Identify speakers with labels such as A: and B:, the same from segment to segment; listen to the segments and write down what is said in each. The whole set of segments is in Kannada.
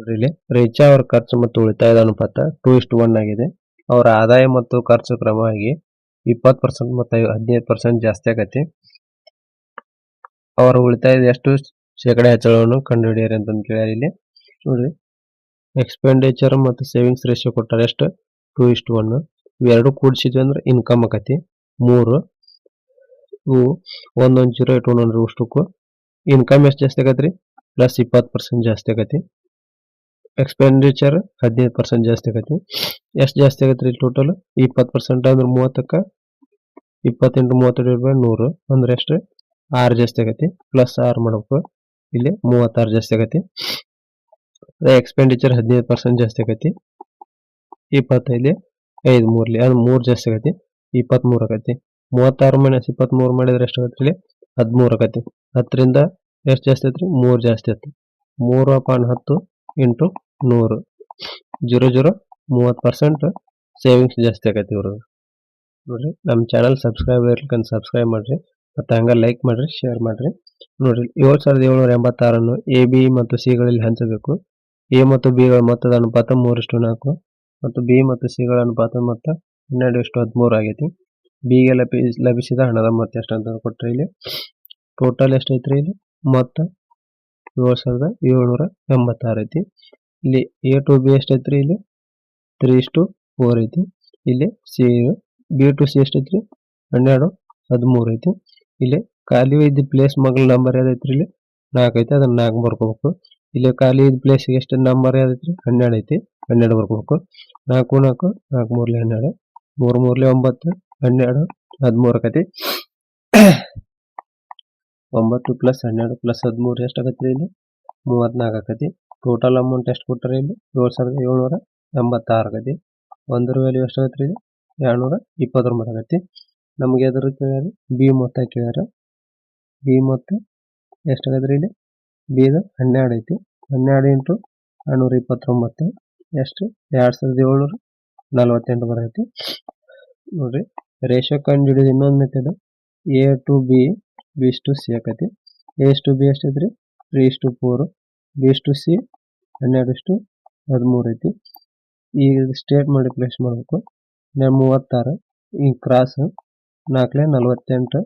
A: ನೋಡ್ರಿ ಇಲ್ಲಿ. ರೇಚಾ ಅವರ ಖರ್ಚು ಮತ್ತು ಉಳಿತಾಯದ ಅನುಪಾತ ಟೂ ಇಷ್ಟು ಒನ್ ಆಗಿದೆ. ಅವರ ಆದಾಯ ಮತ್ತು ಖರ್ಚು ಕ್ರಮವಾಗಿ ಇಪ್ಪತ್ತು ಪರ್ಸೆಂಟ್ ಮತ್ತು ಹದಿನೈದು ಪರ್ಸೆಂಟ್ ಜಾಸ್ತಿ ಆಗತ್ತೆ. ಅವರ ಉಳಿತಾಯದ ಎಷ್ಟು ಶೇಕಡ ಹೆಚ್ಚಳವನ್ನು ಕಂಡುಹಿಡಿಯಿರಿ ಅಂತ ಕೇಳ್ಯಾರ ಇಲ್ಲಿ. ನೋಡ್ರಿ. ಎಕ್ಸ್ಪೆಂಡಿಚರ್ ಮತ್ತು ಸೇವಿಂಗ್ಸ್ ರೇಷಿಯೋ ಕೊಟ್ಟಾರೆ ಎಷ್ಟು? ಟೂ ಇಷ್ಟು ಒನ್ ಇವೆರಡು ಕೂಡಿಸಿದ್ವಿ ಅಂದ್ರೆ ಇನ್ಕಮ್ ಆಕತಿ ಮೂರು. ಇವು ಒಂದೊಂದು ಜೀರೋ ಇಟ್ಕೊಂಡ್ರಿ ಅಷ್ಟಕ್ಕೂ ಇನ್ಕಮ್ ಎಷ್ಟು ಜಾಸ್ತಿ ಆಗತ್ರಿ? ಪ್ಲಸ್ ಇಪ್ಪತ್ತು ಪರ್ಸೆಂಟ್ ಜಾಸ್ತಿ ಆಗತಿ ಎಕ್ಸ್ಪೆಂಡಿಚರ್ ಹದಿನೈದು ಪರ್ಸೆಂಟ್ ಜಾಸ್ತಿ ಆಗತ್ತೆ ಎಷ್ಟು ಜಾಸ್ತಿ ಆಗತ್ರಿ ಟೋಟಲ್ ಇಪ್ಪತ್ತು ಪರ್ಸೆಂಟ್ ಅಂದ್ರೆ ಮೂವತ್ತಕ್ಕೆ ಇಪ್ಪತ್ತೆಂಟು, ಮೂವತ್ತೆರಡು ರೂಪಾಯಿ ನೂರು ಅಂದ್ರೆ ಎಷ್ಟು ಆರು ಜಾಸ್ತಿ ಆಗೈತಿ. ಪ್ಲಸ್ ಆರು ಮಾಡಬೇಕು. ಇಲ್ಲಿ ಮೂವತ್ತಾರು ಜಾಸ್ತಿ ಆಗತಿ. ಎಕ್ಸ್ಪೆಂಡಿಚರ್ ಹದಿನೈದು ಪರ್ಸೆಂಟ್ ಜಾಸ್ತಿ ಆಗತ್ತೆ ಇಪ್ಪತ್ತೈದು, ಐದು ಮೂರ್ಲಿ ಅದು ಮೂರು ಜಾಸ್ತಿ ಆಗೈತಿ. ಇಪ್ಪತ್ಮೂರು ಆಗತ್ತೆ ಮೂವತ್ತಾರು ಮೈನಸ್ ಇಪ್ಪತ್ಮೂರು ಮಾಡಿದ್ರೆ ಎಷ್ಟು ಆಗತ್ತೆ ಇಲ್ಲಿ? ಹದಿಮೂರು ಆಗತ್ತೆ ಹತ್ತರಿಂದ ಎಷ್ಟು ಜಾಸ್ತಿ ಐತ್ರಿ ಮೂರು ಜಾಸ್ತಿ ಆಯ್ತು ಮೂರು ಪಾಯಿಂಟ್ ಹತ್ತು ಇಂಟು ನೂರು. ಜೀರೋ ಜೀರೋ ಮೂವತ್ತು ಪರ್ಸೆಂಟ್ ಸೇವಿಂಗ್ಸ್ ಜಾಸ್ತಿ ಆಗೈತಿ ಇವ್ರದ್ದು. ನೋಡಿರಿ, ನಮ್ಮ ಚಾನಲ್ ಸಬ್ಸ್ಕ್ರೈಬ್ ಇರ್ಲಿಕ್ಕಂತ ಸಬ್ಸ್ಕ್ರೈಬ್ ಮಾಡ್ರಿ, ಮತ್ತು ಹಂಗೆ ಲೈಕ್ ಮಾಡ್ರಿ ಶೇರ್ ಮಾಡ್ರಿ. ನೋಡಿರಿ, ಏಳು ಸಾವಿರದ ಏಳ್ನೂರ ಎಂಬತ್ತಾರನ್ನು ಎ ಬಿ ಮತ್ತು ಸಿಗಳಲ್ಲಿ ಹಂಚಬೇಕು. ಎ ಮತ್ತು ಬಿಗಳ ಮೊತ್ತದ ಅನುಪಾತ ಮೂರಿಷ್ಟು ನಾಲ್ಕು ಮತ್ತು ಬಿ ಮತ್ತು ಸಿಗಳ ಅನುಪಾತ ಮೊತ್ತ ಹನ್ನೆರಡು ಇಷ್ಟು ಹದಿಮೂರು ಆಗೈತಿ ಬಿಗೆ ಲಭಿ, ಲಭಿಸಿದ ಹಣದ ಮೊತ್ತ ಎಷ್ಟು ಅಂತ ಕೊಟ್ಟರೆ ಇಲ್ಲಿ? ಟೋಟಲ್ ಎಷ್ಟೈತ್ರಿ ಇಲ್ಲಿ? ಮೊತ್ತ ಏಳು ಸಾವಿರದ ಏಳ್ನೂರ ಎಂಬತ್ತಾರು ಐತಿ. ಇಲ್ಲಿ ಎ ಟು ಬಿ ಎಷ್ಟೈತ್ರಿ ಇಲ್ಲಿ? ತ್ರೀ ಇಷ್ಟು ಫೋರ್ ಐತಿ. ಇಲ್ಲಿ ಸಿ ಬಿ ಟು ಸಿ ಎಷ್ಟೈತ್ರಿ? ಹನ್ನೆರಡು, ಹದಿಮೂರು ಐತಿ. ಇಲ್ಲಿ ಖಾಲಿ ಇದ್ದ ಪ್ಲೇಸ್ ಮಗಳ ನಂಬರ್ ಯಾವ್ದೈತ್ರಿ ಇಲ್ಲಿ? ನಾಲ್ಕು ಐತಿ, ಅದನ್ನ ನಾಲ್ಕು ಬರ್ಕೋಬೇಕು. ಇಲ್ಲಿ ಖಾಲಿ ಇದ್ದ ಪ್ಲೇಸ್ ಎಷ್ಟು ನಂಬರ್ ಯಾವ್ದೈತ್ರಿ? ಹನ್ನೆರಡು ಐತಿ, ಹನ್ನೆರಡು ಬರ್ಕೋಬೇಕು. ನಾಲ್ಕು ನಾಲ್ಕು ನಾಲ್ಕು ಮೂರ್ಲಿ ಹನ್ನೆರಡು, ಮೂರು ಮೂರ್ಲಿ ಒಂಬತ್ತು, ಹನ್ನೆರಡು, ಹದಿಮೂರು ಆಕೈತಿ. ಒಂಬತ್ತು ಪ್ಲಸ್ ಹನ್ನೆರಡು ಪ್ಲಸ್ ಹದಿಮೂರು ಎಷ್ಟು ಆಗತ್ರಿ ಇಲ್ಲಿ? ಮೂವತ್ನಾಲ್ಕು ಆಕತಿ. ಟೋಟಲ್ ಅಮೌಂಟ್ ಎಷ್ಟು ಕೊಟ್ಟರೆ ಇಲ್ಲಿ? ಏಳು ಸಾವಿರದ ಏಳ್ನೂರ ಎಂಬತ್ತಾರು ಆಗತಿ. ಒಂದರ ವ್ಯಾಲ್ಯೂ ಎಷ್ಟು ರೀ ಎರಡ್ನೂರ ಇಪ್ಪತ್ತೊಂಬತ್ತು ಆಗತಿ. ನಮಗೆ ಅದರ ಕೇಳ್ಯಾರ? ಬಿ ಮೊತ್ತ ಕೇಳ್ಯಾರ. ಬಿ ಮೊತ್ತ ಎಷ್ಟು ರೀ ಇಲ್ಲಿ? ಬಿದ ಹನ್ನೆರಡು ಐತಿ. ಹನ್ನೆರಡು ಇಂಟು ಎರಡ್ನೂರ ಇಪ್ಪತ್ತೊಂಬತ್ತು. ಎಷ್ಟು? ಎರಡು ಸಾವಿರದ ಏಳ್ನೂರ ನಲವತ್ತೆಂಟು ಬರೈತಿ. ನೋಡ್ರಿ ರೇಷೋ ಕಂಡು ಹಿಡಿದು ಇನ್ನೊಂದು method A to B B to C ಆಕತಿ ಎಸ್ ಟು ಬಿ ಎಷ್ಟು ಇದ್ರಿ ತ್ರೀ ಇಷ್ಟು ಫೋರ್ ಬಿ ಟು ಸಿ ಹನ್ನೆರಡು ಇಷ್ಟು ಹದಿಮೂರು ಐತಿ. ಈಗ ಸ್ಟೇಟ್ ಮಲ್ಟಿಪ್ಲೇಸ್ ಮಾಡಬೇಕು. ಮೂವತ್ತಾರು ಈ ಕ್ರಾಸ್ ನಾಲ್ಕಲೆ ನಲವತ್ತೆಂಟು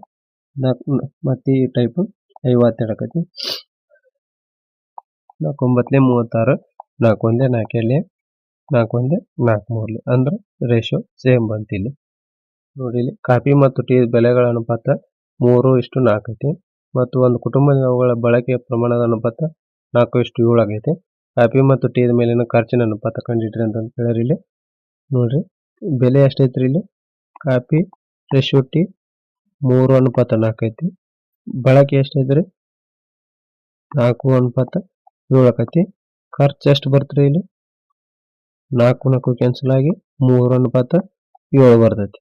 A: ನಾಲ್ಕು ಮತ್ತು ಈ ಟೈಪ್ ಐವತ್ತೆರಡು ಆಕತಿ. ನಾಲ್ಕೊಂಬತ್ತಲೆ ಮೂವತ್ತಾರು ನಾಲ್ಕು ಒಂದೇ ನಾಲ್ಕಲ್ಲಿ ನಾಲ್ಕು ಒಂದೇ ನಾಲ್ಕು ಮೂರ್ಲಿ ಅಂದ್ರೆ ರೇಷೋ ಸೇಮ್ ಬಂತಿಲ್ಲಿ ನೋಡಿ ಇಲ್ಲಿ ಕಾಫಿ ಮತ್ತು ಟೀ ಬೆಲೆಗಳ ಅನುಪಾತ ಮೂರು ಇಷ್ಟು ನಾಲ್ಕು ಐತಿ. ಮತ್ತು ಒಂದು ಕುಟುಂಬದ ಅವುಗಳ ಬಳಕೆಯ ಪ್ರಮಾಣದ ಅನುಪಾತ ನಾಲ್ಕು ಇಷ್ಟು ಏಳು ಆಗೈತೆ. ಕಾಫಿ ಮತ್ತು ಟೀದ ಮೇಲಿನ ಖರ್ಚಿನ ಅನುಪಾತ ಕಂಡಿಟ್ರಿ ಅಂತ ಕೇಳ್ಯಾರ ಇಲ್ಲಿ. ನೋಡ್ರಿ, ಬೆಲೆ ಎಷ್ಟೈತ್ರಿ ಇಲ್ಲಿ? ಕಾಫಿ, ಫ್ರೆಶ್ ಟೀ ಮೂರು ಅನುಪಾತ ನಾಲ್ಕು ಐತಿ ಬಳಕೆ ಎಷ್ಟೈತ್ರಿ? ನಾಲ್ಕು ಅನುಪಾತ ಏಳು ಆಕೈತಿ ಖರ್ಚು ಎಷ್ಟು ಬರ್ತ್ರಿ ಇಲ್ಲಿ? ನಾಲ್ಕು ನಾಲ್ಕು ಕ್ಯಾನ್ಸಲ್ ಆಗಿ ಮೂರು ಅನುಪಾತ ಏಳು ಬರ್ತೈತಿ.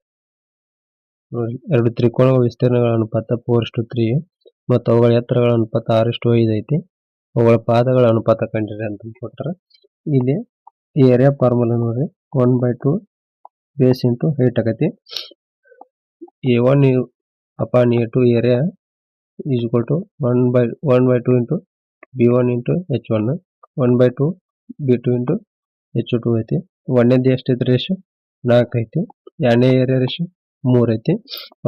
A: ನೋಡಿ ಎರಡು ತ್ರಿಕೋನಗಳ ವಿಸ್ತೀರ್ಣಗಳ ಅನುಪಾತ ಫೋರ್ ಇಷ್ಟು ತ್ರೀ ಮತ್ತು ಅವುಗಳ ಎತ್ತರಗಳ ಅನುಪಾತ ಆರು ಇಷ್ಟು ಐದು ಐತಿ. ಅವುಗಳ ಪಾದಗಳ ಅನುಪಾತ ಕಂಡಿರಿ ಅಂತ ಕೊಟ್ಟಾರ ಇಲ್ಲಿ ಏರಿಯಾ ಫಾರ್ಮುಲಾ ನೋಡ್ರಿ. One by two base into height ಆಗತಿ. A one upon A two area is equal to one by one by two into B one into H one one by two B two into H two ಐತಿ. ಒಂದನೇದು ಎಷ್ಟೈತಿ ರೇಷು ನಾಲ್ಕು ಐತಿ. ಎರಡನೇ ಏರಿಯಾ ರೇಷು ಮೂರು ಐತಿ.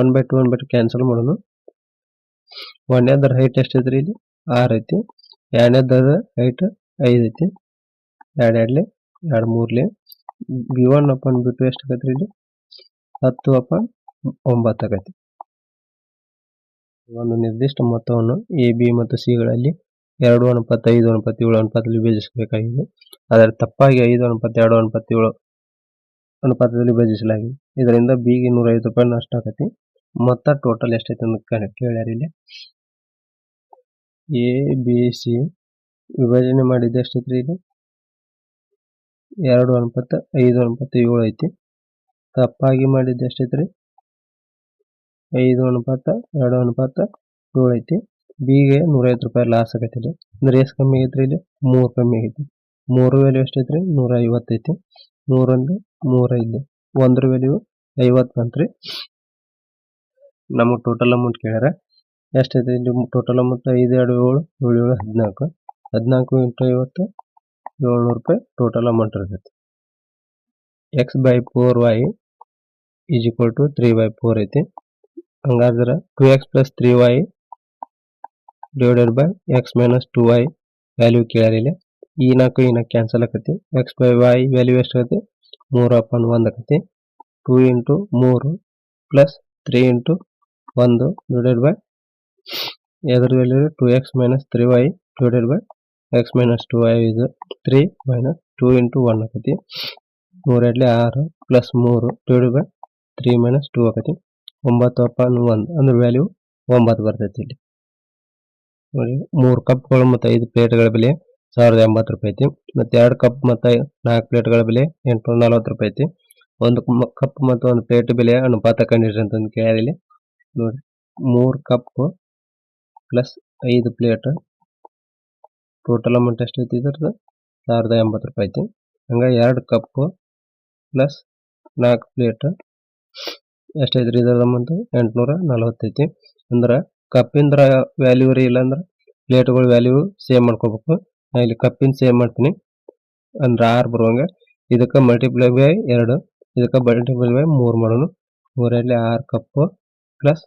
A: One by two one by two cancel ಮಾಡೋಣ. ಒಂದೇದ್ರ ಹೈಟ್ ಎಷ್ಟೈತ್ರಿ ಇಲ್ಲಿ? ಆರು ಐತಿ. ಎರಡನೇದರ ಹೈಟ್ ಐದು ಐತಿ ಎರಡು ಎರಡ್ಲಿ, ಎರಡು ಮೂರ್ಲಿ. B one upon B two ಎಷ್ಟು ಆಗತ್ತೆ ಇಲ್ಲಿ? ಹತ್ತು ಅಪಾನ್ ಒಂಬತ್ತು ಆಗತ್ತೆ ಒಂದು ನಿರ್ದಿಷ್ಟ ಮೊತ್ತವನ್ನು ಎ ಬಿ ಮತ್ತು ಸಿಗಳಲ್ಲಿ ಎರಡು ಅನುಪಾತ ಐದು ಅನುಪಾತ ಏಳು ಅನುಪಾತದಲ್ಲಿ ವಿಭಜಿಸಬೇಕಾಗಿದೆ. ಆದರೆ ತಪ್ಪಾಗಿ ಐದು ಅನುಪಾತ ಎರಡು ಅನುಪಾತ ಏಳು ಅನುಪಾತದಲ್ಲಿ ವಿಭಜಿಸಲಾಗಿದೆ. ಇದರಿಂದ ಬಿಗೆ ನೂರ ಐವತ್ತು ರೂಪಾಯಿ ನಷ್ಟ ಆಗತ್ತೆ ಮೊತ್ತ ಟೋಟಲ್ ಎಷ್ಟೈತೆ ಅಂತ ಕೇಳ್ಯಾರ ಇಲ್ಲಿ? ಎ ಬಿ ಸಿ ವಿಭಜನೆ ಮಾಡಿದ್ದು ಎಷ್ಟೈತ್ರಿ ಇಲ್ಲಿ? ಎರಡು ಅನುಪಾತ ಐದು ಅನುಪಾತ ಏಳು ಐತಿ. ತಪ್ಪಾಗಿ ಮಾಡಿದ್ದು ಎಷ್ಟೈತ್ರಿ ಐದು ಅನುಪಾತ ಎರಡು ಅನುಪಾತ ಏಳು ಐತಿ. ಬಿಗೆ ನೂರೈವತ್ತು ರೂಪಾಯಿ ಲಾಸ್ ಆಗೈತಿ ಇಲ್ಲಿ. ಅಂದ್ರೆ ಎಷ್ಟು ಕಮ್ಮಿ ಆಗೈತ್ರಿ ಇಲ್ಲಿ? ಮೂರು ಕಮ್ಮಿ ಆಗೈತಿ. ಮೂರು ವ್ಯಾಲ್ಯೂ ಎಷ್ಟೈತ್ರಿ ನೂರ ಐವತ್ತೈತಿ ನೂರಂದು ಮೂರ ಇಲ್ಲಿ. ಒಂದ್ರ ವ್ಯಾಲ್ಯೂ ಐವತ್ತು ಬಂತ್ರಿ. ನಮಗೆ ಟೋಟಲ್ ಅಮೌಂಟ್ ಕೇಳ್ಯಾರ. ಎಷ್ಟೈತಿ ಇಲ್ಲಿ ಟೋಟಲ್ ಅಮೌಂಟ್ ಐದು, ಎರಡು, ಏಳು ಏಳು ಏಳು, ಹದಿನಾಲ್ಕು. ಹದಿನಾಲ್ಕು ಇಂಟು ಐವತ್ತು, ಏಳ್ನೂರು ರೂಪಾಯಿ ಟೋಟಲ್ ಅಮೌಂಟ್ ಇರ್ತೈತಿ. X by four Y is equal to three by four ಐತಿ. ಹಂಗಾದ್ರೆ two X plus three Y divided by X minus two Y value ಕೇಳಿಲ್ಲ ಈ ನಾಲ್ಕು ಈ ನಾಲ್ಕು ಕ್ಯಾನ್ಸಲ್ ಆಕತಿ. ಎಕ್ಸ್ ಬೈ ವೈ ವ್ಯಾಲ್ಯೂ ಎಷ್ಟು ಆಕತಿ? ಮೂರು ಅಪಾಯಿಂಟ್ ಒಂದು ಆಕತಿ. ಟೂ ಇಂಟು ಮೂರು ಪ್ಲಸ್ ತ್ರೀ ಇಂಟು ಒಂದು ಡಿವೈಡೆಡ್ ಬೈ ಎದ್ರ value two X minus three Y divided by X minus two Y ಇದು three minus two into one ಆಕತಿ. ಮೂರೆಡ್ಲೆ ಆರು ಪ್ಲಸ್ ಮೂರು divided by three minus two ಆಕತಿ. ಒಂಬತ್ತು ಅಪಾನ್ ಒಂದು ಅಂದ್ರೆ ವ್ಯಾಲ್ಯೂ ಒಂಬತ್ತು ಬರ್ತೈತಿ ಇಲ್ಲಿ. ನೋಡಿ, ಮೂರು ಕಪ್ಗಳು ಮತ್ತು ಐದು ಪ್ಲೇಟ್ಗಳ ಬೆಲೆ ಸಾವಿರದ ಎಂಬತ್ತು ರೂಪಾಯಿ ಐತಿ. ಮತ್ತು ಎರಡು ಕಪ್ ಮತ್ತು ನಾಲ್ಕು ಪ್ಲೇಟ್ಗಳ ಬೆಲೆ ಎಂಟುನೂರ ನಲ್ವತ್ತು ರೂಪಾಯಿ ಐತಿ. ಒಂದು ಕಪ್ ಮತ್ತು ಒಂದು ಪ್ಲೇಟ್ ಬೆಲೆ ಅನುಪಾತ ಕಂಡಿಡ್ರಿ ಅಂತಂದು ಕೇಳ್ಯಾರ ಇಲ್ಲಿ. ನೋಡಿ, ಮೂರು ಕಪ್ ಪ್ಲಸ್ ಐದು ಪ್ಲೇಟ್ ಟೋಟಲ್ ಅಮೌಂಟ್ ಎಷ್ಟು ಐತಿ ಇದ್ರದ್ದು? ಸಾವಿರದ ಎಂಬತ್ತು ರೂಪಾಯಿ ಐತಿ. ಹಂಗೆ ಎರಡು ಕಪ್ಪು ಪ್ಲಸ್ ನಾಲ್ಕು ಪ್ಲೇಟ್ ಎಷ್ಟೈತ್ರಿ ಇದ್ರದ್ದು ಅಮೌಂಟ್? ಎಂಟುನೂರ ನಲವತ್ತೈತಿ ಅಂದ್ರೆ ಕಪ್ಪಿಂದ್ರ ವ್ಯಾಲ್ಯೂ ರೀ ಇಲ್ಲಾಂದ್ರೆ ಪ್ಲೇಟ್ಗಳ ವ್ಯಾಲ್ಯೂ ಸೇವ್ ಮಾಡ್ಕೋಬೇಕು. ನಾ ಇಲ್ಲಿ ಕಪ್ಪಿನ ಸೇವ್ ಮಾಡ್ತೀನಿ. ಅಂದ್ರೆ ಆರು ಬರುವಂಗೆ ಇದಕ್ಕೆ ಮಲ್ಟಿಪ್ಲೈ ಬೈ ಎರಡು, ಇದಕ್ಕೆ ಮಲ್ಟಿಪ್ಲೈ ಬೈ ಮೂರು ಮಾಡೋಣ ಮೂರಲ್ಲಿ ಆರು ಕಪ್ಪು ಪ್ಲಸ್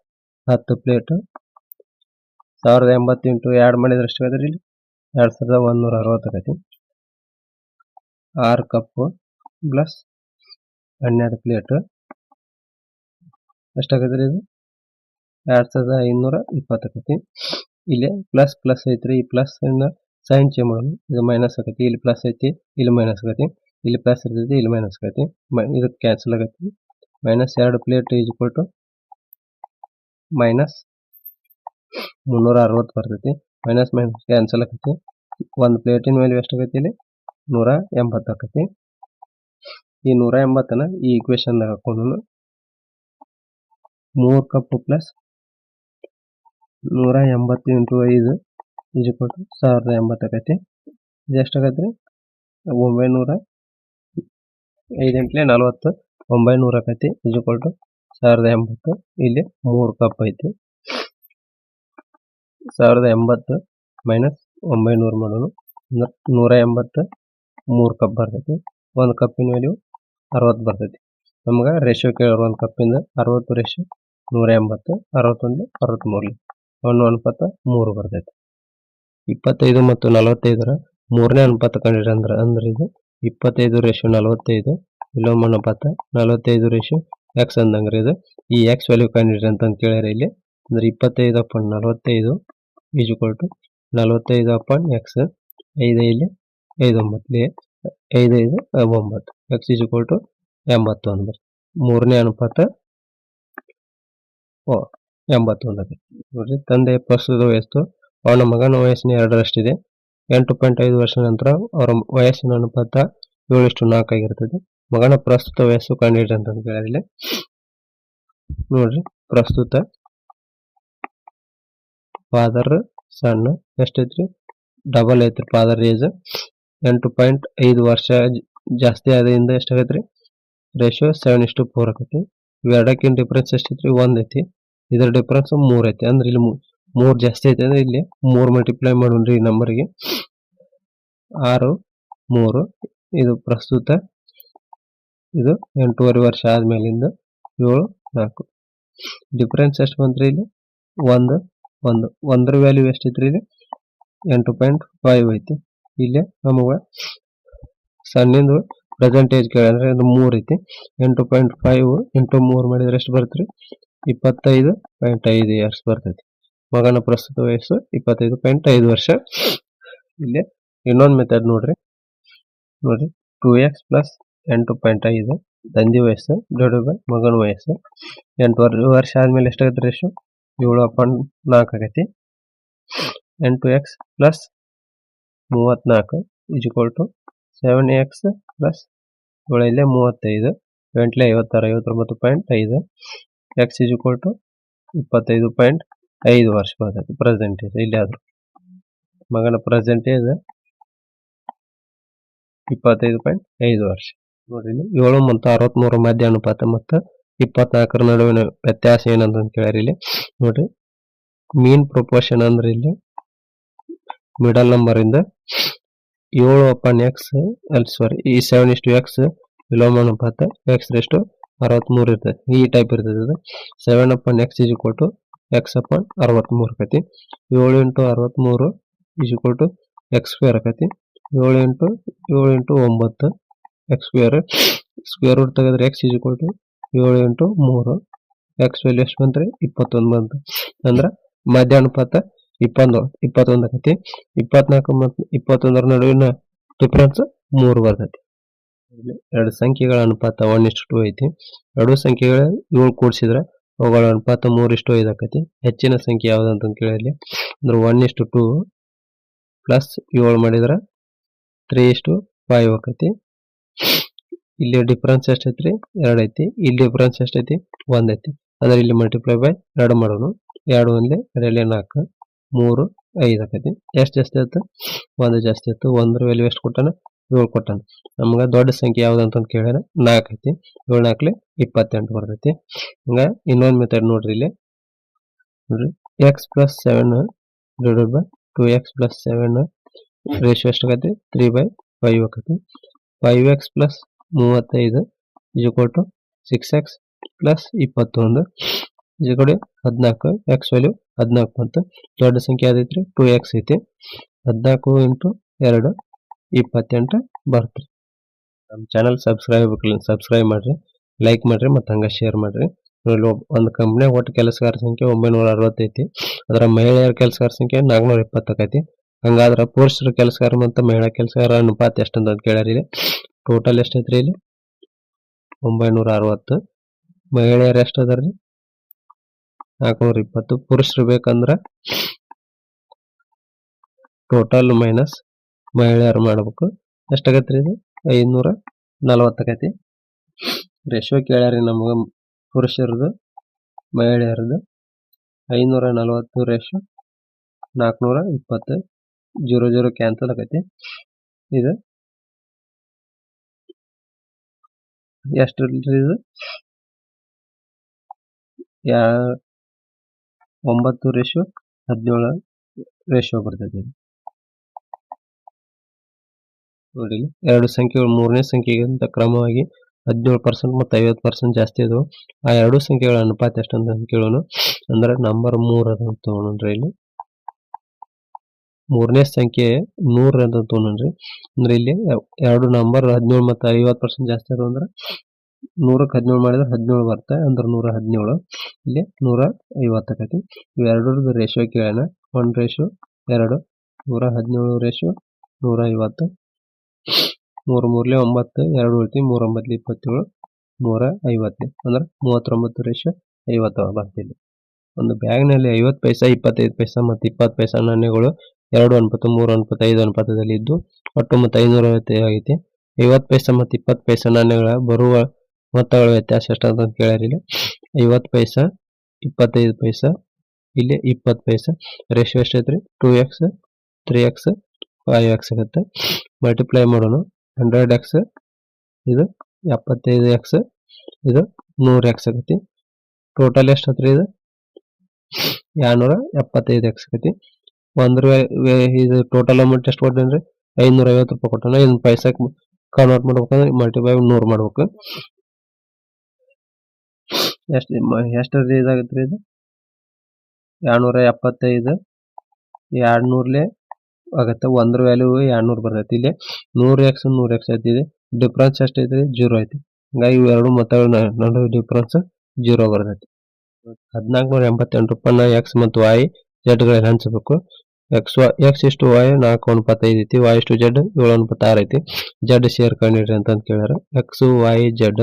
A: ಹತ್ತು ಪ್ಲೇಟ್ ಸಾವಿರದ ಎಂಬತ್ತೆಂಟು ಎರಡು ಮಾಡಿದ್ರೆ ಎಷ್ಟು ಆಗುತ್ತೆ ಇಲ್ಲಿ. ಎರಡು ಸಾವಿರದ ಒಂದೂರ ಅರವತ್ತು ಆಗೈತಿ ಆರು ಕಪ್ಪು ಪ್ಲಸ್ ಹನ್ನೆರಡು ಪ್ಲೇಟ್. ರೀ ಇದು? ಎರಡು ಸಾವಿರದ ಐನೂರ ಇಪ್ಪತ್ತು ಆಕೈತಿ ಇಲ್ಲಿ ಪ್ಲಸ್ ಪ್ಲಸ್ ಐತ್ರಿ. ಈ ಪ್ಲಸ್ ಇಂದ ಸೈನ್ ಚೇಂಜ್ ಮಾಡೋದು. ಇದು ಮೈನಸ್ ಆಗೈತಿ. ಇಲ್ಲಿ ಪ್ಲಸ್ ಐತಿ. ಇಲ್ಲಿ ಮೈನಸ್ ಆಗೈತಿ. ಇಲ್ಲಿ ಪ್ಲಸ್ ಇರ್ತೈತಿ. ಇಲ್ಲಿ ಮೈನಸ್ ಆಗೈತಿ. ಇದಕ್ಕೆ ಕ್ಯಾನ್ಸಲ್ ಆಗೈತಿ. ಮೈನಸ್ ಎರಡು ಪ್ಲೇಟ್ ಈಜ್ ಕೊಟ್ಟು ಮೈನಸ್ ಮುನ್ನೂರ ಅರವತ್ತು ಬರ್ತೈತಿ. ಮೈನಸ್ ಮೈನಸ್ ಕ್ಯಾನ್ಸಲ್ ಆಕೈತಿ. ಒಂದು ಪ್ಲೇಟಿನ ವ್ಯಾಲ್ಯೂ ಎಷ್ಟಾಗೈತಿ ಇಲ್ಲಿ? ನೂರ ಎಂಬತ್ತು ಆಕೈತಿ. ಈ ನೂರ ಎಂಬತ್ತನ್ನ ಈ ಇಕ್ವೇಶನ್ದಾಗ ಹಾಕೊಂಡು ಮೂರು ಕಪ್ ಪ್ಲಸ್ ನೂರ ಎಂಬತ್ತು ಇಂಟು ಐದು ಈಜು ಕೊಟ್ಟು ಸಾವಿರದ ಎಂಬತ್ತು ಆಕೈತಿ. ಇದು ಎಷ್ಟಾಗತ್ತೆ ರೀ ಒಂಬೈನೂರ ಐದೆಂಟ್ಲೆ ನಲವತ್ತು, ಒಂಬೈನೂರ ಆಕೈತಿ. ಈಜು ಕೊಟ್ಟು ಸಾವಿರದ ಎಂಬತ್ತು. ಇಲ್ಲಿ ಮೂರು ಕಪ್ ಐತಿ. ಸಾವಿರದ ಎಂಬತ್ತು ಮೈನಸ್ ಒಂಬೈನೂರು ಮಾಡೋಣ ನೂರ ಎಂಬತ್ತು ಮೂರು ಕಪ್ ಬರ್ತೈತಿ. ಒಂದು ಕಪ್ಪಿನ ವ್ಯಾಲ್ಯೂ ಅರವತ್ತು ಬರ್ತೈತಿ. ನಮ್ಗೆ ರೇಷಿಯೋ ಕೇಳೋರು ಒಂದು ಕಪ್ಪಿಂದ ಅರವತ್ತು ರೇಷಿಯೋ ನೂರ ಎಂಬತ್ತು ಅರವತ್ತೊಂದು ಅರವತ್ತ್ಮೂರು ಒಂದು ಅನುಪಾತ ಮೂರು ಬರ್ತೈತಿ. ಇಪ್ಪತ್ತೈದು ಮತ್ತು ನಲವತ್ತೈದರ ಮೂರನೇ ಅನುಪಾತ ಕಂಡಿಡ ಅಂದ್ರೆ ಅಂದ್ರೆ ಇದು ಇಪ್ಪತ್ತೈದು ರೇಷಿಯೋ ನಲವತ್ತೈದು, ವಿಲೋಮ ಅನುಪಾತ ನಲವತ್ತೈದು ರೇಷಿಯೋ ಎಕ್ಸ್ ಅಂದಂಗ್ರಿ ಇದು. ಈ ಎಕ್ಸ್ ವ್ಯಾಲ್ಯೂ ಕಂಡಿಡ್ರಿ ಅಂತ ಕೇಳ್ಯಾರ ಇಲ್ಲಿ. ಅಂದ್ರೆ ಇಪ್ಪತ್ತೈದು ಪಾಯಿಂಟ್ ನಲವತ್ತೈದು ಈಸ್ ಈಕ್ವಲ್ ಟು ನಲವತ್ತೈದು ಅಪಾನ್ ಎಕ್ಸ್ ಐದು ಇಲ್ಲಿ, ಐದು ಒಂಬತ್ತಲಿ ಐದು ಐದು ಒಂಬತ್ತು. ಎಕ್ಸ್ ಈಸ್ ಈಕ್ವಲ್ ಟು ಎಂಬತ್ತು ಅಂದ್ರೆ ಮೂರನೇ ಅನುಪಾತ ಓ ಎಂಬತ್ತೊಂದು ಅದೇ ನೋಡ್ರಿ, ತಂದೆ ಪ್ರಸ್ತುತ ವಯಸ್ಸು, ಅವನ ಮಗನ ವಯಸ್ಸಿನ ಎರಡರಷ್ಟಿದೆ. ಎಂಟು ಪಾಯಿಂಟ್ ಐದು ವರ್ಷ ನಂತರ ಅವರ ವಯಸ್ಸಿನ ಅನುಪಾತ ಏಳು ಇಷ್ಟು ನಾಲ್ಕು ಆಗಿರ್ತದೆ. ಮಗನ ಪ್ರಸ್ತುತ ವಯಸ್ಸು ಕಂಡಿಡ್ರಿ ಅಂತ ಕೇಳಿದ್ರೆ ನೋಡ್ರಿ, ಪ್ರಸ್ತುತ ಫಾದರ್ ಸಣ್ಣ ಎಷ್ಟೈತ್ರಿ ಡಬಲ್ ಐತ್ರಿ ಫಾದರ್ ಏಜ್ ಎಂಟು ಪಾಯಿಂಟ್ ಐದು ವರ್ಷ ಜಾಸ್ತಿ ಆದ್ರಿಂದ ಎಷ್ಟಾಗೈತ್ರಿ ರೇಷಿಯೋ ಸೆವೆನ್ ಇಷ್ಟು ಫೋರ್ ಆಕೈತಿ ಇವೆರಡಕ್ಕಿಂತ ಡಿಫ್ರೆನ್ಸ್ ಎಷ್ಟೈತ್ರಿ ಒಂದ್ ಐತಿ ಇದ್ರ ಡಿಫ್ರೆನ್ಸ್ ಮೂರ್ ಐತಿ ಅಂದ್ರೆ ಇಲ್ಲಿ ಮೂರ್ ಜಾಸ್ತಿ ಐತಿ ಅಂದ್ರೆ ಇಲ್ಲಿ ಮೂರ್ ಮಲ್ಟಿಪ್ಲೈ ಮಾಡೋಣ್ರಿ ಈ ನಂಬರ್ಗೆ ಆರು, ಮೂರು, ಇದು ಪ್ರಸ್ತುತ ಇದು ಎಂಟೂವರೆ ವರ್ಷ ಆದ್ಮೇಲಿಂದ ಏಳು, ನಾಲ್ಕು. ಡಿಫ್ರೆನ್ಸ್ ಎಷ್ಟು ಬಂತ್ರಿ ಇಲ್ಲಿ? ಒಂದು ಒಂದು, ಒಂದರ ವ್ಯಾಲ್ಯೂ ಎಷ್ಟೈತ್ರಿ ಇಲ್ಲಿ? ಎಂಟು ಪಾಯಿಂಟ್ ಫೈವ್ ಐತಿ. ಇಲ್ಲಿ ನಮಗೆ ಸಣ್ಣಿಂದು ಪ್ರೆಸೆಂಟೇಜ್ ಕೇಳಿದ್ರೆ ಇದು ಮೂರು ಐತಿ. ಎಂಟು ಪಾಯಿಂಟ್ ಫೈವ್ ಇಂಟು ಮೂರು ಮಾಡಿದ್ರೆ ಎಷ್ಟು ಬರುತ್ತೆ ಇಪ್ಪತ್ತೈದು ಪಾಯಿಂಟ್ ಐದು ಇಯರ್ಸ್ ಬರ್ತೈತಿ. ಮಗನ ಪ್ರಸ್ತುತ ವಯಸ್ಸು ಇಪ್ಪತ್ತೈದು ಪಾಯಿಂಟ್ ಐದು ವರ್ಷ. ಇಲ್ಲಿ ಇನ್ನೊಂದು ಮೆಥಡ್ ನೋಡ್ರಿ. ನೋಡ್ರಿ ಟೂ ಎಕ್ಸ್ ಪ್ಲಸ್ ಎಂಟು ಪಾಯಿಂಟ್ ಐದು ತಂದೆ ವಯಸ್ಸು ದೊಡ್ಡ ಮಗನ ವಯಸ್ಸು. ಎಂಟು ವರ್ಷ ಆದ್ಮೇಲೆ ಎಷ್ಟಾಗುತ್ತೆ ರೇಷು ಏಳು ಅಪಾಯಿಂಟ್ ನಾಲ್ಕು ಆಗೈತಿ. ಎಂಟು ಎಕ್ಸ್ ಪ್ಲಸ್ ಮೂವತ್ನಾಲ್ಕು is equal to seven x plus ಏಳಲ್ಲೇ ಮೂವತ್ತೈದು, ಎಂಟ್ಲೆ ಐವತ್ತಾರು, ಐವತ್ತೊಂಬತ್ತು ಪಾಯಿಂಟ್ ಐದು. ಎಕ್ಸ್ ಇಸ್ ಈಕ್ವಲ್ ಟು ಇಪ್ಪತ್ತೈದು ಪಾಯಿಂಟ್ ಐದು ವರ್ಷ ಬರ್ತೈತಿ ಪ್ರೆಸೆಂಟೇಜ್ ಇಲ್ಲಿ ಆದರೂ ಮಗನ ಪ್ರೆಸೆಂಟೇಜ್ ಇಪ್ಪತ್ತೈದು ಪಾಯಿಂಟ್ ಐದು ವರ್ಷ. ನೋಡಿ ಏಳು ಮತ್ತು ಅರವತ್ತ್ಮೂರು ಮಧ್ಯ ಅನುಪಾತ ಮತ್ತು ಇಪ್ಪತ್ನಾಲ್ಕರ ನಡುವಿನ ವ್ಯತ್ಯಾಸ ಏನಂತ ಕೇಳ್ಯಾರ ಇಲ್ಲಿ. ನೋಡ್ರಿ ಮೀನ್ ಪ್ರೊಪೋರ್ಷನ್ ಅಂದ್ರೆ ಇಲ್ಲಿ ಮಿಡಲ್ ನಂಬರ್ ಇಂದ ಏಳು ಅಪ್ಪನ್ ಎಕ್ಸ್ ಅಲ್ಲಿ ಸಾರಿ ಈ ಸೆವೆನ್ ಇಷ್ಟು ಎಕ್ಸ್ ವಿಲೋಮ ಅನುಪಾತ ಎಕ್ಸ್ ಎಷ್ಟು ಅರವತ್ಮೂರು ಇರ್ತದೆ. ಈ ಟೈಪ್ ಇರ್ತದೆ ಅದು ಸೆವೆನ್ ಅಪಾನ್ ಎಕ್ಸ್ ಇಜ್ ಕೊಟ್ಟು ಎಕ್ಸ್ ಅಪಾನ್ ಅರವತ್ಮೂರು ಆಕತಿ ಏಳು ಇಂಟು ಅರವತ್ಮೂರು ಇಜ್ ಕೊಟ್ಟು ಎಕ್ಸ್ ಸ್ಕ್ವೇರ್ ಆಕತಿ ಏಳು ಇಂಟು ಏಳು ಇಂಟು ಒಂಬತ್ತು ಎಕ್ಸ್ ಸ್ಕ್ವೇರ್ ಸ್ಕ್ವೇರ್ ರೂಟ್ ತೆಗೆದ್ರೆ ಎಕ್ಸ್ ಇಜ್ ಟು ಏಳು ಇಂಟು ಮೂರು. ಎಕ್ಸ್ ವ್ಯಾಲ್ಯೂ ಎಷ್ಟು ಬಂತ್ರಿ? ಇಪ್ಪತ್ತೊಂದು ಬಂತು. ಅಂದ್ರೆ ಮಧ್ಯ ಅನುಪಾತ ಇಪ್ಪತ್ತೊಂದು ಇಪ್ಪತ್ತೊಂದು ಆಕತಿ. ಇಪ್ಪತ್ನಾಲ್ಕು ಮತ್ತು ಇಪ್ಪತ್ತೊಂದರ ನಡುವಿನ ಡಿಫ್ರೆನ್ಸ್ ಮೂರು ಬರ್ತೈತಿ. ಎರಡು ಸಂಖ್ಯೆಗಳ ಅನುಪಾತ ಒನ್ ಇಷ್ಟು ಟು ಐತಿ. ಎರಡು ಸಂಖ್ಯೆಗಳ ಏಳು ಕೂಡಿಸಿದ್ರೆ ಅವುಗಳ ಅನುಪಾತ ಮೂರು ಇಷ್ಟು ಐದು ಆಕತಿ. ಹೆಚ್ಚಿನ ಸಂಖ್ಯೆ ಯಾವ್ದು ಅಂತ ಕೇಳಿ ಅಂದ್ರೆ ಒನ್ ಇಷ್ಟು ಟು ಪ್ಲಸ್ ಏಳು ಮಾಡಿದ್ರೆ ತ್ರೀ ಇಷ್ಟು ಫೈವ್ ಆಕತಿ. ಇಲ್ಲಿ ಡಿಫ್ರೆನ್ಸ್ ಎಷ್ಟೈತ್ರಿ? ಎರಡು ಐತಿ. ಇಲ್ಲಿ ಡಿಫ್ರೆನ್ಸ್ ಎಷ್ಟೈತಿ? ಒಂದ್ ಐತಿ. ಅಂದ್ರೆ ಇಲ್ಲಿ ಮಲ್ಟಿಪ್ಲೈ ಬೈ ಎರಡು ಮಾಡೋಣ. ಎರಡು ಒಂದ್ಲೆ ಎರಡಲೆ ನಾಲ್ಕು. ಮೂರು, ಐದು ಆಕೈತಿ. ಎಷ್ಟು ಜಾಸ್ತಿ ಆಯ್ತು? ಒಂದು ಜಾಸ್ತಿ ಆಯ್ತು. ಒಂದ್ರ ವ್ಯಾಲ್ಯೂ ಎಷ್ಟು ಕೊಟ್ಟಾನ? ಏಳು ಕೊಟ್ಟಾನ. ನಮ್ಗೆ ದೊಡ್ಡ ಸಂಖ್ಯೆ ಯಾವ್ದು ಅಂತ ಕೇಳ್ಯಾರ? ನಾಲ್ಕು ಐತಿ. ಏಳು ನಾಲ್ಕಲೆ ಇಪ್ಪತ್ತೆಂಟು ಬರ್ತೈತಿ. ಹಂಗ ಇನ್ನೊಂದು ಮೆಥಡ್ ನೋಡ್ರಿ ಇಲ್ಲಿ. ನೋಡ್ರಿ. X plus seven divided by two x plus seven ratio ಎಷ್ಟು ಆಗತ್ತೆ ತ್ರೀ ಬೈ ಫೈವ್ ಆಕೈತಿ. ಫೈವ್ ಎಕ್ಸ್ ಪ್ಲಸ್ ಮೂವತ್ತೈದು ಟು ಸಿಕ್ಸ್ ಎಕ್ಸ್ ಪ್ಲಸ್ ಇಪ್ಪತ್ತೊಂದು ಇಜುಕೋಡಿ ಹದಿನಾಲ್ಕು ಎಕ್ಸ್ ವ್ಯಾಲ್ಯೂ ಹದಿನಾಲ್ಕು ಬಂತು ದೊಡ್ಡ ಸಂಖ್ಯೆ ಯಾವ್ದೈತ್ರಿ? ಟೂ ಎಕ್ಸ್ ಐತಿ. ಹದಿನಾಲ್ಕು ಇಂಟು ಎರಡು ಇಪ್ಪತ್ತೆಂಟು ಬರ್ತ್ರಿ ನಮ್ಮ ಚಾನಲ್ ಸಬ್ಸ್ಕ್ರೈಬ್ ಸಬ್ಸ್ಕ್ರೈಬ್ ಮಾಡ್ರಿ ಲೈಕ್ ಮಾಡ್ರಿ ಮತ್ತು ಹಂಗೆ ಶೇರ್ ಮಾಡ್ರಿ. ಒಂದು ಕಂಪ್ನಿಯಾಗ ಒಟ್ಟು ಕೆಲಸಗಾರ ಸಂಖ್ಯೆ ಒಂಬೈನೂರ ಅರವತ್ತೈತಿ ಅದರ ಮಹಿಳೆಯರ ಕೆಲಸಗಾರ ಸಂಖ್ಯೆ ನಾಲ್ಕುನೂರ ಇಪ್ಪತ್ತಕ್ಕೈತಿ. ಹಂಗಾದ್ರೆ ಪುರುಷರ ಕೆಲಸಗಾರ ಮತ್ತು ಮಹಿಳಾ ಕೆಲಸಗಾರ ಅನುಪಾತ ಎಷ್ಟು ಅಂತ ಕೇಳ್ಯಾರ ಟೋಟಲ್ ಎಷ್ಟೈತ್ರಿ ಇಲ್ಲಿ? ಒಂಬೈನೂರ ಅರವತ್ತು ಮಹಿಳೆಯರು ಎಷ್ಟು ಅದಾರ್ರಿ ನಾಲ್ಕುನೂರ ಇಪ್ಪತ್ತು ಪುರುಷರು ಬೇಕಂದ್ರೆ ಟೋಟಲ್ ಮೈನಸ್ ಮಹಿಳೆಯರು ಮಾಡ್ಬೇಕು. ರೀ ಇದು? ಐನೂರ ನಲವತ್ತಾಕೈತಿ ರೇಷೋ ಕೇಳ್ಯಾರಿ ನಮ್ಗೆ ಪುರುಷರದು, ಮಹಿಳೆಯರದು. ಐನೂರ ನಲವತ್ತು ರೇಷೋ ನಾಲ್ಕುನೂರ ಇಪ್ಪತ್ತು ಜೀರೋ ಜೀರೋ ಕ್ಯಾನ್ಸಲ್ ಆಗೈತಿ. ಇದು ಎಷ್ಟು ಇದು? ಯಾ, ಒಂಬತ್ತು ರೇಷೋ ಹದಿನೇಳು ರೇಷೋ ಬರ್ತೈತಿ ಇದು. ನೋಡಿ, ಎರಡು ಸಂಖ್ಯೆಗಳು ಮೂರನೇ ಸಂಖ್ಯೆಗಿಂತ ಕ್ರಮವಾಗಿ ಹದಿನೇಳು ಪರ್ಸೆಂಟ್ ಮತ್ತು ಐವತ್ತು ಪರ್ಸೆಂಟ್ ಜಾಸ್ತಿ ಇದಾವೆ. ಆ ಎರಡು ಸಂಖ್ಯೆಗಳ ಅನುಪಾತ ಎಷ್ಟು ಅಂತ ಕೇಳೋಣ. ಅಂದ್ರೆ ನಂಬರ್ ಮೂರು ಅದ ಅಂತ ತಗೊಳ್ರಿ ಇಲ್ಲಿ. ಮೂರನೇ ಸಂಖ್ಯೆ ನೂರ ಅಂತ ತೊಗೊಂಡ್ರಿ ಅಂದ್ರೆ ಇಲ್ಲಿ ಎರಡು ನಂಬರ್ ಹದಿನೇಳು ಮತ್ತು ಐವತ್ತು ಪರ್ಸೆಂಟ್ ಜಾಸ್ತಿ ಅದು ಅಂದ್ರೆ ನೂರಕ್ಕೆ ಹದಿನೇಳು ಮಾಡಿದ್ರೆ ಹದಿನೇಳು ಬರುತ್ತೆ, ಅಂದ್ರೆ ನೂರ ಹದಿನೇಳು. ಇಲ್ಲಿ ನೂರ ಐವತ್ತು ಆಕೈತಿ. ಇವೆರಡರದ್ದು ರೇಷಿಯೋ ಕೇಳೋಣ. ಒಂದು ರೇಷಿಯೋ ಎರಡು, ನೂರ ಹದಿನೇಳು ರೇಷಿಯೋ ನೂರ ಐವತ್ತು. ಮೂರು ಮೂರ್ಲೆ ಒಂಬತ್ತು, ಎರಡು ಉಳ್ತಿ ಮೂರೊಂಬತ್ತು ಇಪ್ಪತ್ತೇಳು, ನೂರ ಐವತ್ತು. ಅಂದ್ರೆ ಮೂವತ್ತೊಂಬತ್ತು ರೇಷಿಯೋ ಐವತ್ತು ಬರ್ತಿಲ್ಲ ಒಂದು ಬ್ಯಾಗ್ನಲ್ಲಿ ಐವತ್ತು ಪೈಸಾ, ಇಪ್ಪತ್ತೈದು ಪೈಸಾ ಮತ್ತು ಇಪ್ಪತ್ತು ಪೈಸಾ ನಾಣ್ಯಗಳು ಎರಡು ಅನುಪಾತ ಮೂರು ಅನುಪಾತ ಐದು ಅನುಪಾತದಲ್ಲಿ ಇದ್ದು ಒಟ್ಟು ಮತ್ತು ಐನೂರ ಐವತ್ತೈದು ಆಗೈತಿ. ಐವತ್ತು ಪೈಸಾ ಮತ್ತು ಇಪ್ಪತ್ತು ಪೈಸಾ ನಾಣ್ಯಗಳ ಬರುವ ಮೊತ್ತಗಳ ವ್ಯತ್ಯಾಸ ಎಷ್ಟು ಅಂತ ಇಲ್ಲಿ. ಐವತ್ತು ಪೈಸಾ, ಇಪ್ಪತ್ತೈದು ಪೈಸಾ, ಇಲ್ಲಿ ಇಪ್ಪತ್ತು ಪೈಸಾ. ರೇಷಿಯೋ ಎಷ್ಟೈತ್ರಿ two x three x five x ಆಗುತ್ತೆ. ಮಲ್ಟಿಪ್ಲೈ ಮಾಡೋಣ. ಹಂಡ್ರೆಡ್ ಎಕ್ಸ್ ಇದು ಎಪ್ಪತ್ತೈದು ಎಕ್ಸ್ ಇದು ನೂರು ಎಕ್ಸ್ ಆಗೈತಿ ಟೋಟಲ್ ಎಷ್ಟು ಹತ್ರ ಇದು? ಎರಡ್ನೂರ ಎಪ್ಪತ್ತೈದು ಎಕ್ಸ್ ಆಗೈತಿ ವೇ- ಇದು ಟೋಟಲ್ ಅಮೌಂಟ್ ಎಷ್ಟು ಕೊಟ್ಟೇನ್ರಿ ಐನೂರ ಐವತ್ತು ರೂಪಾಯಿ ಕೊಟ್ಟಾನ ಇದನ್ನ ಪೈಸಾಕ್ ಕನ್ವರ್ಟ್ ಮಾಡ್ಬೇಕಂದ್ರೆ ಮಲ್ಟಿಪ್ಲೈ ನೂರು ಮಾಡ್ಬೇಕು. ಎಷ್ಟು ಎಷ್ಟು ಇದಾಗತ್ರಿ ಇದು? ಎರಡ್ನೂರ ಎಪ್ಪತ್ತೈದು ಎರಡ್ನೂರ್ಲೆ ಆಗತ್ತೆ ಒಂದ್ರ ವ್ಯಾಲ್ಯೂ ಎರಡ್ನೂರ್ ಬರ್ತೈತಿ. ಇಲ್ಲಿ ನೂರ್ ಎಕ್ಸ್ ನೂರ್ ಎಕ್ಸ್ ಐತಿ ಇದೆ ಡಿಫ್ರೆನ್ಸ್ ಎಷ್ಟು ಐತಿ ಜೀರೋ ಐತಿ. ಹಂಗಾಗಿ ಇವೆರಡು ನ- ನಡುವೆ ಡಿಫ್ರೆನ್ಸ್ ಜೀರೋ ಬರ್ತೈತಿ. ಹದಿನಾಲ್ಕುನೂರ ಎಂಬತ್ತೆಂಟು ರೂಪಾಯಿನ ಎಕ್ಸ್ ಮತ್ತು ವಾಯ್ ಜೆಡ್ಗಳಲ್ಲಿ ಹಂಚಬೇಕು ಎಕ್ಸ್ ಎಕ್ಸ್ ಇಷ್ಟು ವೈ ನಾಲ್ಕು ಅನುಪಾತ ಐತಿ ವೈ ಇಷ್ಟು ಜೆಡ್ ಏಳು ಅನುಪಾತ ಆರು ಐತಿ. ಜಡ್ ಶೇರ್ ಕಂಡಿಡ್ರಿ ಅಂತ ಕೇಳ್ಯಾರ. X y z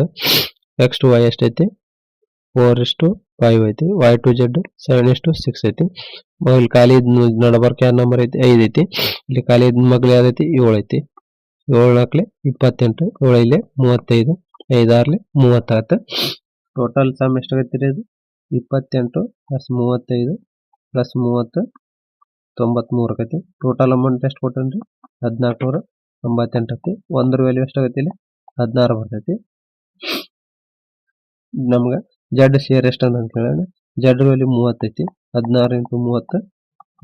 A: x to y ಎಷ್ಟೈತಿ ಫೋರ್ ಇಷ್ಟು ಫೈವ್ ಐತಿ. ವೈ ಟು ಜೆಡ್ ಸೆವೆನ್ ಇಷ್ಟು ಸಿಕ್ಸ್ ಐತಿ. ಇಲ್ಲಿ ಖಾಲಿ ನಡಬರ್ಕ ಯಾವ ನಂಬರ್ ಐತಿ, ಐದು ಐತಿ. ಇಲ್ಲಿ ಖಾಲಿ ಮಗ್ಳು ಯಾವ್ದೈತಿ ಏಳು ಐತಿ. ಏಳು ನಾಲ್ಕಲೆ ಇಪ್ಪತ್ತೆಂಟು ಏಳು ಐಲೆ ಮೂವತ್ತೈದು, ಐದಾರ್ಲೆ ಮೂವತ್ತಾತು. ಟೋಟಲ್ ಸಮ್ ಎಷ್ಟಾಗೈತಿ ಇದು ಇಪ್ಪತ್ತೆಂಟು ಪ್ಲಸ್ ಮೂವತ್ತೈದು. ಪ್ಲಸ್ ಮೂವತ್ತು, ತೊಂಬತ್ಮೂರು ಆಗೈತಿ. ಟೋಟಲ್ ಅಮೌಂಟ್ ಎಷ್ಟು ಕೊಟ್ಟನ್ರಿ ಹದಿನಾಲ್ಕುನೂರ ತೊಂಬತ್ತೆಂಟು ಐತಿ ಒಂದ್ರ ವ್ಯಾಲ್ಯೂ ಎಷ್ಟಾಗೈತಿ ಇಲ್ಲಿ? ಹದಿನಾರು ಬರ್ತೈತಿ. ನಮ್ಗೆ ಜಡ್ ಶೇರ್ ಎಷ್ಟು ಅಂತ ಕೇಳೋಣ ಜಡ್ ವ್ಯಾಲ್ಯೂ ಮೂವತ್ತೈತಿ ಹದಿನಾರು ಇಂಟು ಮೂವತ್ತು,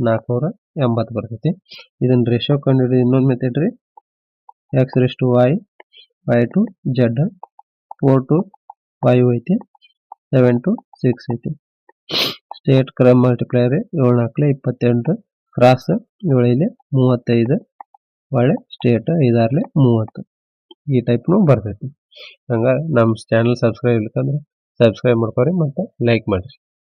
A: ನಾಲ್ಕುನೂರ ಎಂಬತ್ತು ಬರ್ತೈತಿ. ಇದನ್ನ ರೇಷೋ ಕಂಡು ಇನ್ನೊಂದು ಮೆಥಡ್ ರೀ X race to y y to z four to five ಐತಿ ಸೆವೆನ್ ಟು ಸಿಕ್ಸ್ ಐತಿ. ಸ್ಟೇಟ್ ಕ್ರೈಮ್ ಮಲ್ಟಿಪ್ಲೈಯರ್ ಏಳು ನಾಲ್ಕಲೆ ಇಪ್ಪತ್ತೆಂಟು ಕ್ರಾಸ್ ಏಳೈಲೆ ಮೂವತ್ತೈದು, ಒಳ್ಳೆ ಸ್ಟೇಟ್ ಐದಾರ್ಲೆ ಮೂವತ್ತು. ಈ ಟೈಪ್ನು ಬರ್ತೈತಿ. ಹಂಗ ನಮ್ಮ ಚಾನಲ್ ಸಬ್ಸ್ಕ್ರೈಬ್ ಇಲ್ಲಕಂದ್ರೆ ಸಬ್ಸ್ಕ್ರೈಬ್ ಮಾಡ್ಕೊರಿ ಮತ್ತು ಲೈಕ್ ಮಾಡಿರಿ.